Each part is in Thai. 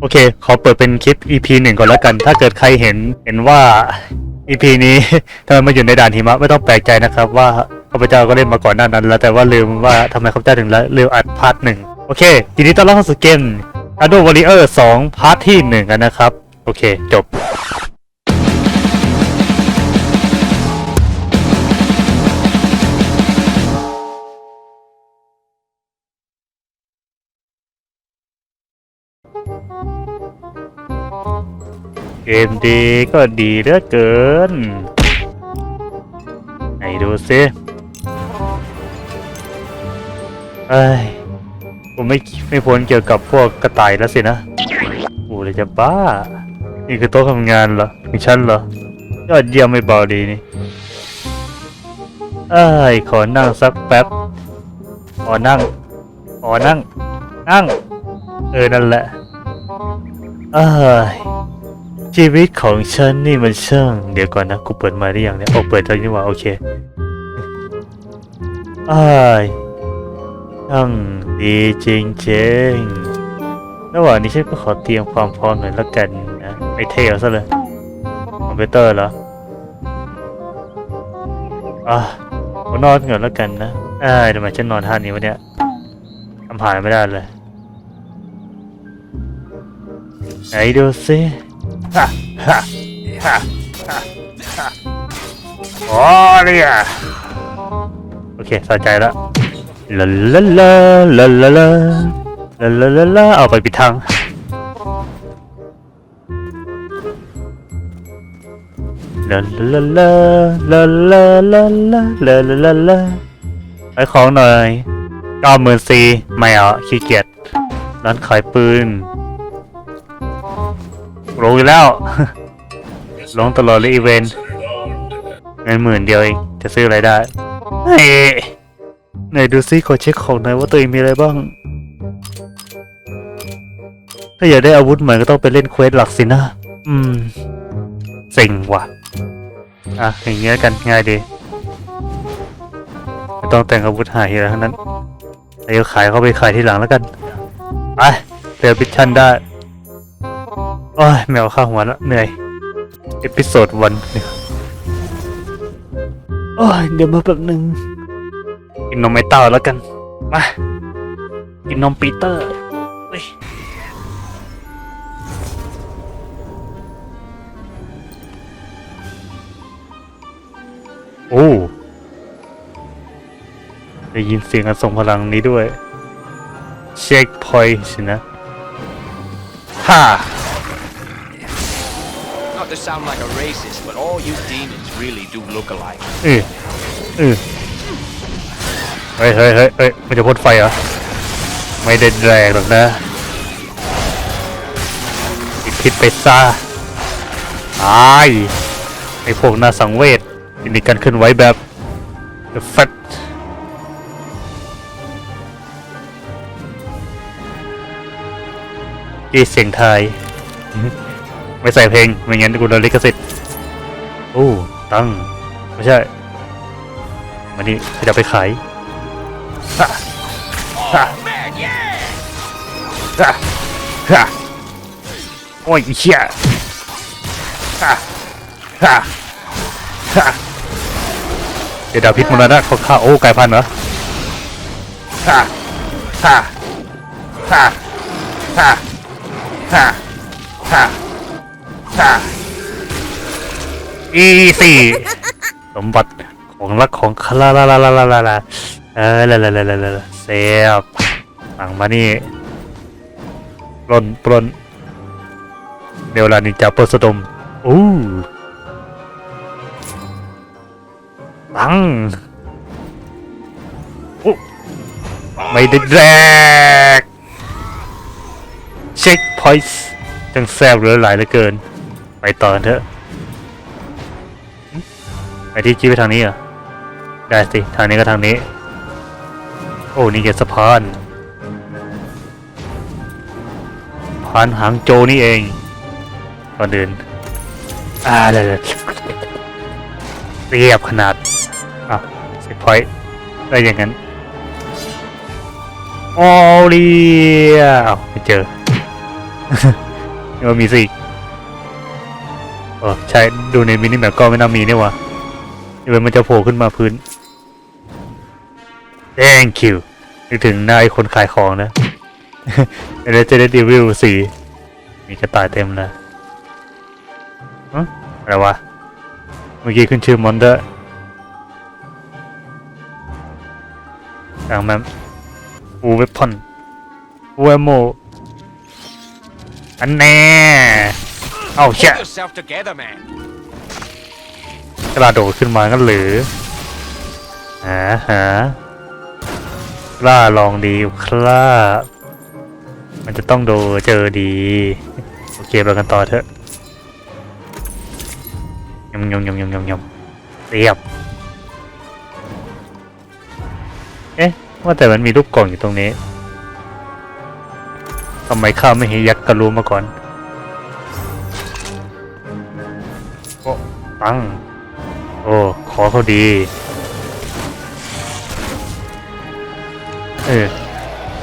โอเค ขอเปิดเป็นคลิป EP หนึ่งก่อนแล้วกัน ถ้าเกิดใครเห็นเห็นว่า EP นี้ ทำไมมาอยู่ในด่านหิมะไม่ต้องแปลกใจนะครับ ว่าข้าพเจ้าก็เล่นมาก่อนหน้านั้น แล้วแต่ว่าลืมว่าทำไมข้าพเจ้าถึงลืมอัดพาร์ทหนึ่งโอเคทีนี้ต้อนรับเข้าสู่เกม Shadow Warrior 2พาร์ทที่หนึ่งกันนะครับ โอเค จบ เกมดีก็ดีเหลือเกิน ไหนดูซิเอ้ยผมไม่ไม่พ้นเกี่ยวกับพวกกระต่ายแล้วสินะโอ้เลยจะบ้า นี่คือโต๊ะทำงานเหรอของฉันเหรอ ยอดเยี่ยมไม่เบาดีนี่เอ้ยขอนั่งสักแป๊บ ขอนั่ง ขอนั่ง นั่ง เออ นั่นแหละ เอ้ย ชีวิตของฉันนี่มันช่างเดี๋ยวก่อนนะกูเปิดมาได้ยังเนี่ยโอ้เปิดแล้วนี่หว่าโอเคอ้ายช่างดีจริงๆระหว่างนี้ฉันก็ขอเตรียมความพร้อมหน่อยแล้วกันนะไม่เท่ซะเลยคอมพิวเตอร์เหรออะผมนอนก่อนแล้วกันนะอ้ยทำไมฉันนอนท่านี้วะเนี่ยทำหายไม่ได้เลยไหนดูสิ ฮ่าฮ่าฮ่าฮ่าฮ่าโอ้เนี่ยโอเคสะใจแล้วลาลาลาลาลาลาลาลาลาลาเอาไปปิดทางลาลาลาลาลาลาลาลาลาลาลาไปของหน่อยเก้าหมื่นสี่ไม่เอาขี้เกียจร้านขายปืน รู้อยู่แล้ว ลงตลอดเลยอีเวนต์เงินหมื่นเดียวเองจะซื้ออะไรได้เฮ้ไหนดูซิขอเช็คของหน่อยว่าตัวเองมีอะไรบ้าง ถ้าอยากได้อาวุธใหม่ก็ต้องไปเล่นเควสหลักสินะ อืมเซ็งว่ะ อะ อย่างเงี้ยกันง่ายดีไม่ต้องแต่งอาวุธหายอะไรทั้งนั้นเดี๋ยวขายเข้าไปขายทีหลังแล้วกัน ไปเรือบิชชั่นได้ โอ้ยแมวข้างหัวแล้วเหนื่อยเอพิโซดวันเนี่ยโอ้ยเดี๋ยวมาแป๊บหนึ่งกินนมไม่เต้าแล้วกัน มา กินนมปีเตอร์เฮ้ยโอ้ได้ยินเสียงอันทรงพลังนี้ด้วย เช็คพอยต์สินะฮ่า Not to sound like a racist, but all you demons really do look alike. เออเออเฮ้ยเฮ้ยเฮ้ยเฮ้ยมันจะพ่นไฟเหรอ ไม่ได้แรงหรอกนะติดพิษไปซะตายไอพวกน่าสังเวชที่มีการเคลื่อนไหวแบบ The Fat ที่เสียงไทย ไม่ใส่เพลง ไม่งั้นกูโดนลิขสิทธิ์โอ้ตั้ง ไม่ใช่มันนี่จะไปขายฮะฮะ Man, yeah! ฮะฮะโอ้ยเชี่ยฮะฮะฮะเดี๋ยวดาวพิษมรณะเขาฆ่าโอ้กลายพันธุ์เหรอฮะฮะฮะฮะฮะฮะ ฮะอีสี่สมบัติของรักของคลาลาลาลาลาลาลาเออลาลาลาลาลาเสียบสั่งมานี่ปลนปลนเดี๋ยวลานินจาเปิดสะดมอู้ตังอู้ไม่ได้แรกเช็คพอยต์จังแซบเหลือหลายเหลือเกิน ต่อกันเถอะหึไปที่จี้ไปทางนี้เหรอ ได้สิ ทางนี้ก็ทางนี้ โอ้ นี่แกสะพานพานหางโจนี่เองก่อนเดินอ่าเลยเลยเรียบขนาดอะเซตพอยต์ได้อย่างนั้นโอเลียอ้าวไม่เจอนี่ว่ามีสิ เออใช่ดูในมินิแมปก็ไม่น่ามีนี่วะนี่มันจะโผล่ขึ้นมาพื้น thank you นึกถึงหน้าไอ้คนขายของนะ Resident Evil 4มีกระต่ายเต็มเลยฮะอะไรวะ เมื่อกี้ขึ้นชื่อมอนเตอร์อย่างแมมฟูเวพอนฟูเอโมอันแน่ เอาเชี่ย Pull yourself together, man. กระโดดขึ้นมากันหรือหาหากล้าลองดีครับมันจะต้องโดนเจอดี โอเคไปกันต่อเถอะยำยำยำยำยำยำเรียบ เอ๊ะ ว่าแต่มันมีลูกกล่องอยู่ตรงนี้ทำไมข้าไม่เห็นยักษ์กระรู้มาก่อน โอ้ตัง โอ้ ขอเขาดี เออ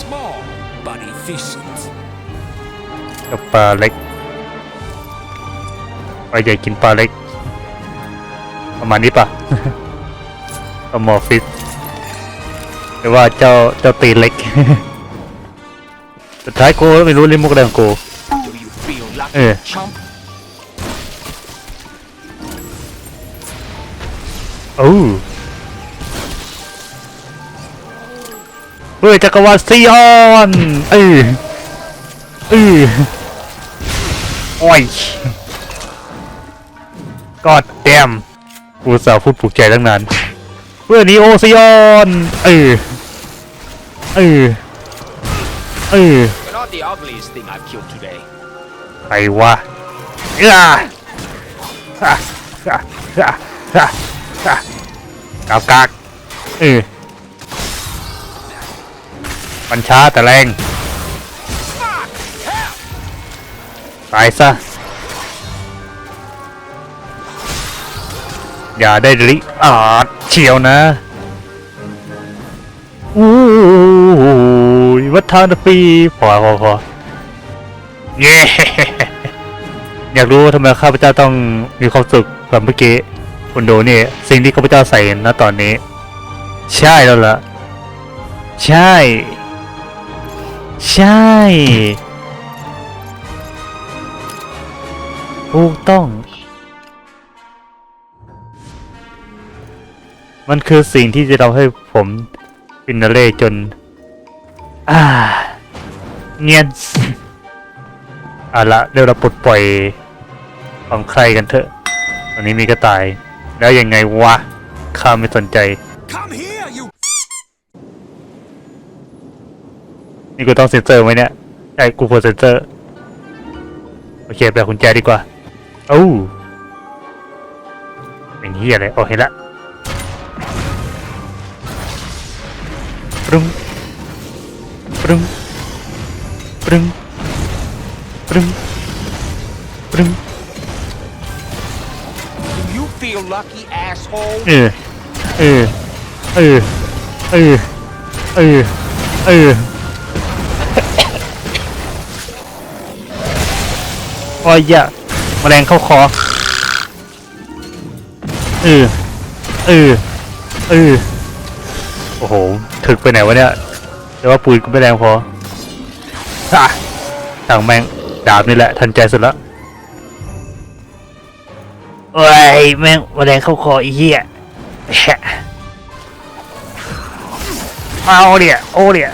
Small but efficient. กับปลาเล็กปลาใหญ่กินปลาเล็ก ประมาณนี้ปะปลาหมอฟิตหรือว่าเจ้าเจ้าตีนเล็ก สุดท้ายกูก็ไม่รู้ลิมุกอะไรของกู Do you feel โอ้เฮ้ยจักรวาลซีออนเออเออโอ้ยกอดแดมกูสาวพูดปลุกใจตั้งนานเพื่อนีโอซีออนเออเออเออ You're not the ugliest thing I've killed today. ใครวะเอ้าฮ่าฮ่าฮ่าฮ่าฮ่า กากกากเออมันช้าแต่แรงตายซะ อย่าได้ริอาดเฉียวนะอู้ยวัฒนปีพอพอพอเย้ อยากรู้ทำไมข้าพเจ้าต้องมีความสุขแบบเมื่อกี้ คุณดูนี่สิ่งที่ข้าพเจ้าใส่ณตอนนี้ ใช่แล้วล่ะ ใช่ ใช่ถูกต้อง มันคือสิ่งที่จะทำให้ผมฟินาเล่จน อ่า เงียนเอาละเดี๋ยวเราปลดปล่อยของใครกันเถอะตอนนี้มีกระต่าย แล้วยังไงวะ ข้าไม่สนใจ Come here, you นี่กูต้องเซ็นเซอร์ไหมเนี่ยใช่กูควรเซ็นเซอร์ โอเคแปลกุญแจดีกว่าโอ้าเป็นเฮียอะไรโอเห็นละปรึ้งปรึ้งปรึ้งปรึ้งปรึ้ง Do you feel lucky, asshole? เออ เออ เออ เออ เออ เออโอ้ยอย่าแมลงเข้าคอ เออ เออ เออ โอ้โห ถึกไปไหนวะเนี่ย แต่ว่าปืนก็ไม่แรงพออะต่างแม่งดาบนี่แหละ ทันใจสุดละ โอ้ยแม่งแมลงเข้าคออีเหี้ยเอาเดียโอ้เดีย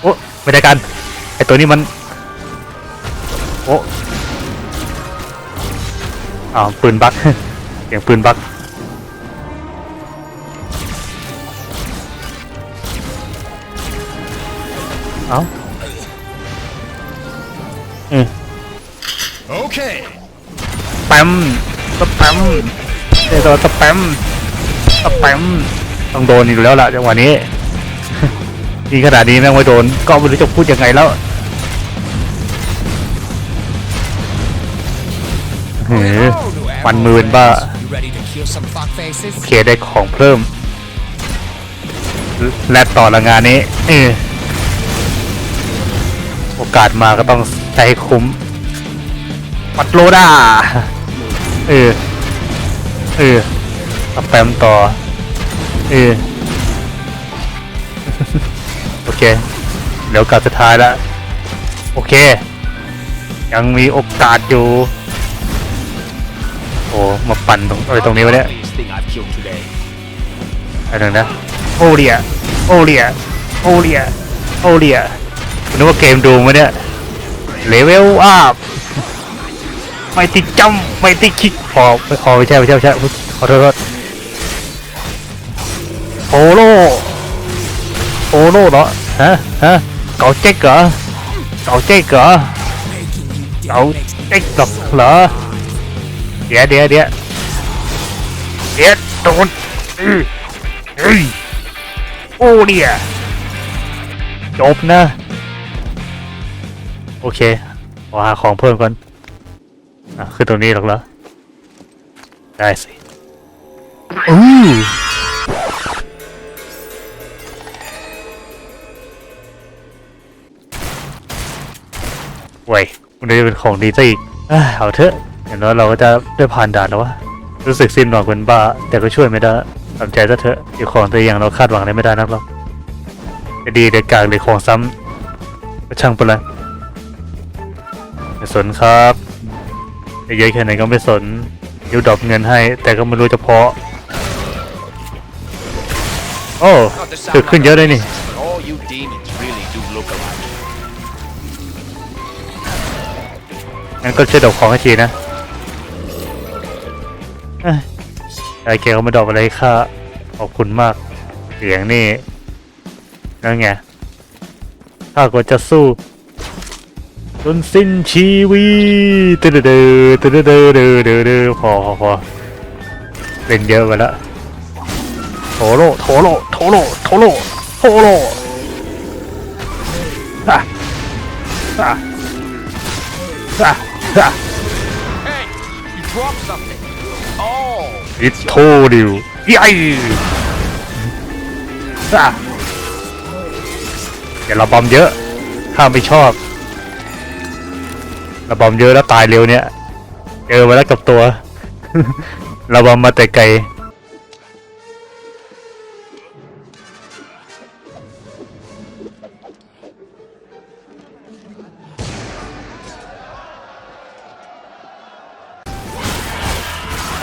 โอ้ไม่ได้กันไอตัวนี้มันโอ้อ้าวปืนบักเสียงปืนบักเอาอืม Okay. สแปมส แปมเดี๋ยวสแปมสแปมต้องโดนอยู่แล้วล่ะจังหวะนี้ยิงขนาดนี้แม่งไม่โดน ก็ไม่รู้จะพูดยังไงแล้วเฮ้ยมันมืนบ้าโอเคได้ของเพิ่ม และต่อละงานนี้เออโอกาสมาก็ต้องใช้คุ้มปัดโลด้า เออ เออสแปมต่อ เออ โอเค เดี๋ยวกลับสุดท้ายล้วโอเค ยังมีโอกาสอยู่ โอ้ มาปั่นตรงอะไรตรงนี้วะเนี่ยอันนึงนะ โอเลีย โอเลีย โอเลีย โอเลียนึกว่าเกมดูมาเนี่ย เลเวลอัพ ไม่ติดจำไม่ติดคิกพอไม่พอไม่ใช่ไม่ใช่ไม่ใช่อุ๊ยขอโทษขอโทษโอโลโอโลเหรอฮะฮะเก่าเจ๊กเหรอเก่าเจ๊กเหรอเก่าเจ๊กเหรอเดี๋ยวเดี๋ยวเดี๋ยวเดี๋ยวโดนเอเฮ้ยโอ้เนี่ยจบนะ โอเคขอหาของเพิ่มก่อน อะคือตรงนี้หรอกเหรอ ได้สิอู้ว้ยมันจะเป็นของดีซะอีกเอาเถอะ อย่างน้อยเราก็จะได้ผ่านด่านแล้ววะ รู้สึกสิ้นหวังเป็นบ้า แต่ก็ช่วยไม่ได้ทำใจซะเถอะอีกของตัวอย่างเราคาดหวังได้ไม่ได้นักหรอกจะดีเด็กกากหรือของซ้ำก็ช่างไปเลยสนครับ เยอะแค่ไหนก็ไม่สนยิวดรอปเงินให้ แต่ก็ไม่รู้จะพอ โอ้ตึกขึ้นเยอะเลยนี่ All you demons really do look alike. งั้นก็ช่วยดรอปของให้ทีนะเอ้ยไอเกลไม่ดรอปอะไรให้ค่าขอบคุณมาก เสียงนี่นั่นไงข้าก็จะสู้ จนสิ้นชีวิตตึ๊ดเดือดเดือเดือเดือเดือพอพอพอเล่นเยอะไปล้วโถโลโถโลโถโลโถโลโถโลอะอะอะอะ Hey, you dropped something. Oh, อิทโทดิวยัยอะอย่าระบำเยอะ ข้าไม่ชอบ ระบำเยอะแล้วตายเร็วเนี่ยเจอมาแล้วกับตัว ระบำมาแต่ไกล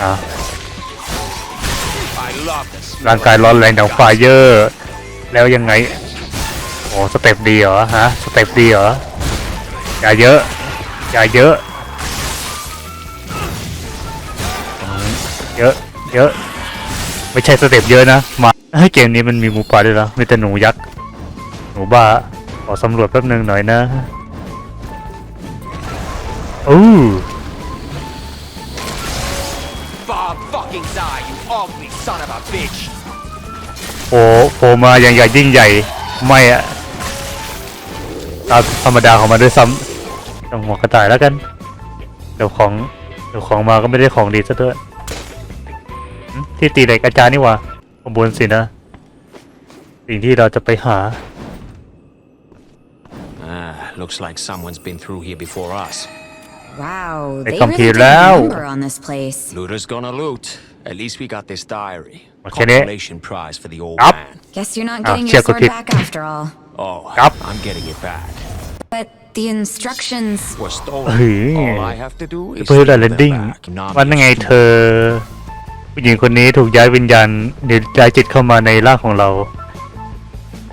อะร่างกายร้อนแรงดังไฟเยอร์แล้วยังไง โอ้สเต็ปดีเหรอฮะ สเต็ปดีเหรออย่าเยอะ อย่าเยอะอืมเยอะ เยอะ ไม่ใช่สเต็ปเยอะนะ มาให้เกมนี้มันมีหมูป่าด้วยเหรอมีแต่หนูยักษ์ หนูบ้า ขอสำรวจแป๊บนึงหน่อยนะอู้ Bob fucking die, you ugly son of a bitch. โผล่โผล่มาอย่างใหญ่ยิ่งใหญ่ ไม่อะตามธรรมดาของมันด้วยซ้ำ ต้องหัวกระต่ายแล้วกัน เดี๋ยวของ เดี๋ยวของมาก็ไม่ได้ของดีซะด้วยหึที่ตีเหล็กอาจารย์นี่หว่าขบวนสินะ สิ่งที่เราจะไปหา Ah, looks like someone's been through here before us. Wow, They they come really here did a now. number on this place. Looters gonna loot. At least we got this diary. Okay, then. Compilation prize for the old Up. man. Guess you're not Ah, getting your check sword with it. back after all. Oh, Up. I'm getting it back. But the instructions. Was stolen. Hey. All I have to do is เพื่อ steal ได้ them เลนดิ้ง back. Nami วันยังไง is เธอ ผู้หญิงคนนี้ถูกย้ายวิญญาณหรือย้ายจิตเข้ามาในร่างของเรา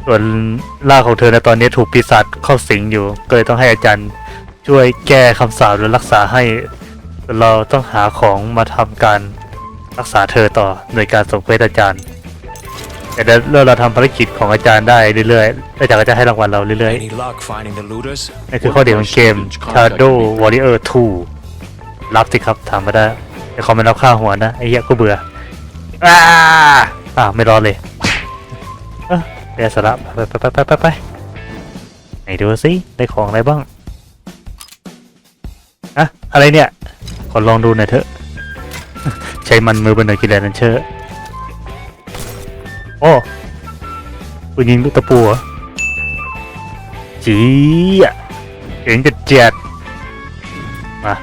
ส่วนร่างของเธอในตอนนี้ถูกปีศาจเข้าสิงอยู่ ก็เลยต้องให้อาจารย์ ช่วยแก้คำสาปและรักษาให้ส่วนเราต้องหาของมาทำการรักษาเธอต่อโดยการส่งเควสอาจารย์ แต่เมื่อเราทำภารกิจของอาจารย์ได้เรื่อยๆอาจารย์ก็จะให้รางวัลเราเรื่อย Any luck finding the looters? ๆนั่นคือข้อดีของเกม Shadow Warrior 2 รับสิครับถามมาได้แต่เขาไม่รับค่าหัวนะไอ้เหี้ยก็เบื่ออ้าอ่าไม่รอเลยเออเดี๋ยวสาระไปไปไปไปไปไปไหนดูสิได้ของอะไรบ้างอะอะไรเนี่ย ขอลองดูหน่อยเถอะ ใช้มันมือบนหน่อยกินแลนันเชอร์ โอ้ปืนยิงลูกตะปูเหรอจีอะเจ๋งจัดเจ็ดมา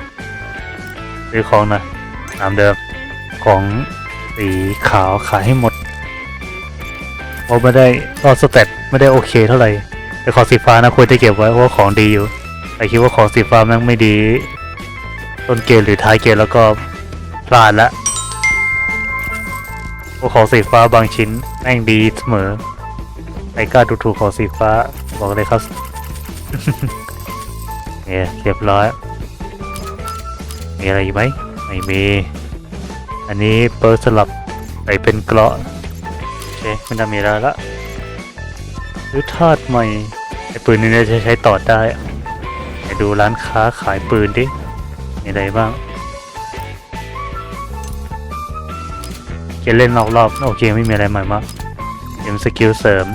ซื้อของนะตามเดิมของสีขาวขายให้หมดเพราะไม่ได้ก็สเตตไม่ได้โอเคเท่าไหร่ แต่ของสีฟ้านะควรจะเก็บไว้เพราะว่าของดีอยู่แต่คิดว่าของสีฟ้าแม่งไม่ดี ต้นเกมหรือท้ายเกมแล้วก็พลาดละพวกของสีฟ้าบางชิ้น แม่งดีเสมอใครกล้าดูถูกของสีฟ้า บอกเลยครับ เนี่ยเรียบร้อย มีอะไรอีกไหมไม่มี อันนี้เปิดสลับไปเป็นเกราะโอเคไม่น่ามีแล้วละหรือธาตุใหม่ไอ้ปืนนี้จะใช้ต่อได้ไปดูร้านค้าขายปืนดิมีอะไรบ้างเกมเล่นรอบๆโอเคไม่มีอะไรใหม่มาก เกมสกิลเสริม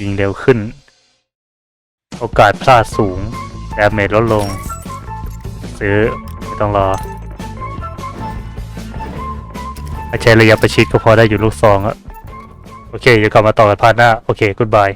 ยิงเร็วขึ้น โอกาสพลาดสูงดาเมจลดลง ซื้อ ไม่ต้องรอใช้ระยะประชิดก็พอได้อยู่ลูกซองอะโอเค เดี๋ยวกลับมาต่อกันพาร์ทหน้า โอเค กุดบาย